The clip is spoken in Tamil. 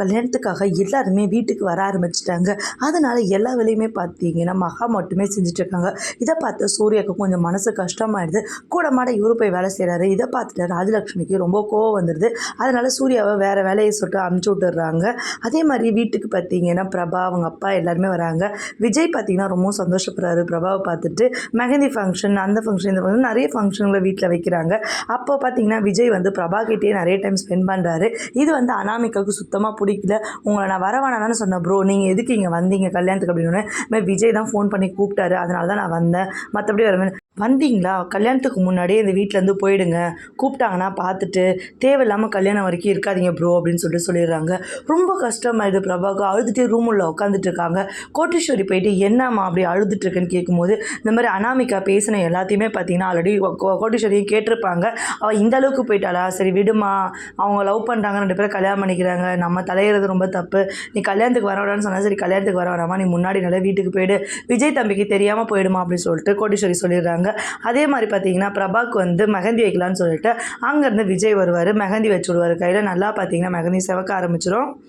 கல்யாணத்துக்காக எல்லாருமே வீட்டுக்கு வர ஆரம்பிச்சிட்டாங்க. அதனால எல்லா வேலையுமே பார்த்தீங்கன்னா மகா மட்டுமே செஞ்சுட்டு இருக்காங்க இதை பார்த்து சூர்யாவுக்கு கொஞ்சம் மனசு கஷ்டமாயிடுது. கூட மாட இவரு போய் வேலை செய்கிறாரு இதை பார்த்துட்டு ராஜலக்ஷ்மிக்கு ரொம்ப கோவம் வந்துடுது அதனால சூர்யாவை வேற வேலையை சொல்லிட்டு அனுப்பிச்சி விட்டுறாங்க. அதே மாதிரி வீட்டுக்கு பார்த்தீங்கன்னா பிரபா அவங்க அப்பா எல்லாருமே வராங்க. விஜய் பார்த்தீங்கன்னா ரொம்ப சந்தோஷப்படுறாரு. பிரபாவை பார்த்துட்டு மெஹந்தி ஃபங்க்ஷன் அந்த ஃபங்க்ஷன் இந்த ஃபங்க்ஷன் நிறைய ஃபங்க்ஷன்களை வீட்டில் வைக்கிறாங்க. அப்போ பார்த்தீங்கன்னா விஜய் வந்து பிரபா கிட்டேயே நிறைய டைம் ஸ்பெண்ட் பண்ணுறாரு இது வந்து அனாமிக்காவுக்கு சுத்தமாக பிடிக்கல. உங்களை நான் வர சொன்னேன் ப்ரோ நீங்கள் எதுக்கு இங்கே வந்தீங்க கல்யாணத்துக்கு அப்படின்னு விஜய் தான் ஃபோன் பண்ணி கூப்பிட்டாரு. அதனால தான் நான் வந்தேன். மற்றபடி வரவேன் வந்தீங்களா? கல்யாணத்துக்கு முன்னாடியே இந்த வீட்டிலேருந்து போயிடுங்க. கூப்பிட்டாங்கன்னா பார்த்துட்டு தேவையில்லாமல் கல்யாணம் வரைக்கும் இருக்காதீங்க ப்ரோ அப்படின்னு சொல்லிட்டு சொல்லிடுறாங்க. ரொம்ப கஷ்டமாயிடுது பிரபாவுக்கு அழுதுகிட்டே ரூம் உள்ள உட்காந்துட்டு இருக்காங்க. கோட்டீஸ்வரி போயிட்டு என்னம்மா அப்படி அழுதுட்டுருக்குன்னு கேட்கும்போது இந்த மாதிரி அனாமிகா பேசின எல்லாத்தையுமே பார்த்தீங்கன்னா ஆல்ரெடி கோட்டீஸ்வரியும் கேட்டிருப்பாங்க. அவள் இந்த அளவுக்கு போயிட்டாளா? சரி விடுமா. அவங்க லவ் பண்ணுறாங்க ரெண்டு பேரும் கல்யாணம் பண்ணிக்கிறாங்க. நம்ம தலையிறது ரொம்ப தப்பு. நீ கல்யாணத்துக்கு வர வேணாம்னு சொன்னால் சரி கல்யாணத்துக்கு வர வேணாமா? நீ முன்னாடி நல்லா வீட்டுக்கு போயிடு. விஜய் தம்பிக்கு தெரியாமல் போயிடுமா? அப்படின்னு சொல்லிட்டு கோட்டீஸ்வரி சொல்லிடுறாங்க. அதே மாதிரி பார்த்தீங்கன்னா பிரபாக்கு வந்து மெஹந்தி வைக்கலான்னு சொல்லிட்டு அங்கேருந்து விஜய் வருவார். மெஹந்தி வச்சு விடுவார். கையில் நல்லா பார்த்தீங்கன்னா மெஹந்தி செவக்க ஆரம்பிச்சிடும்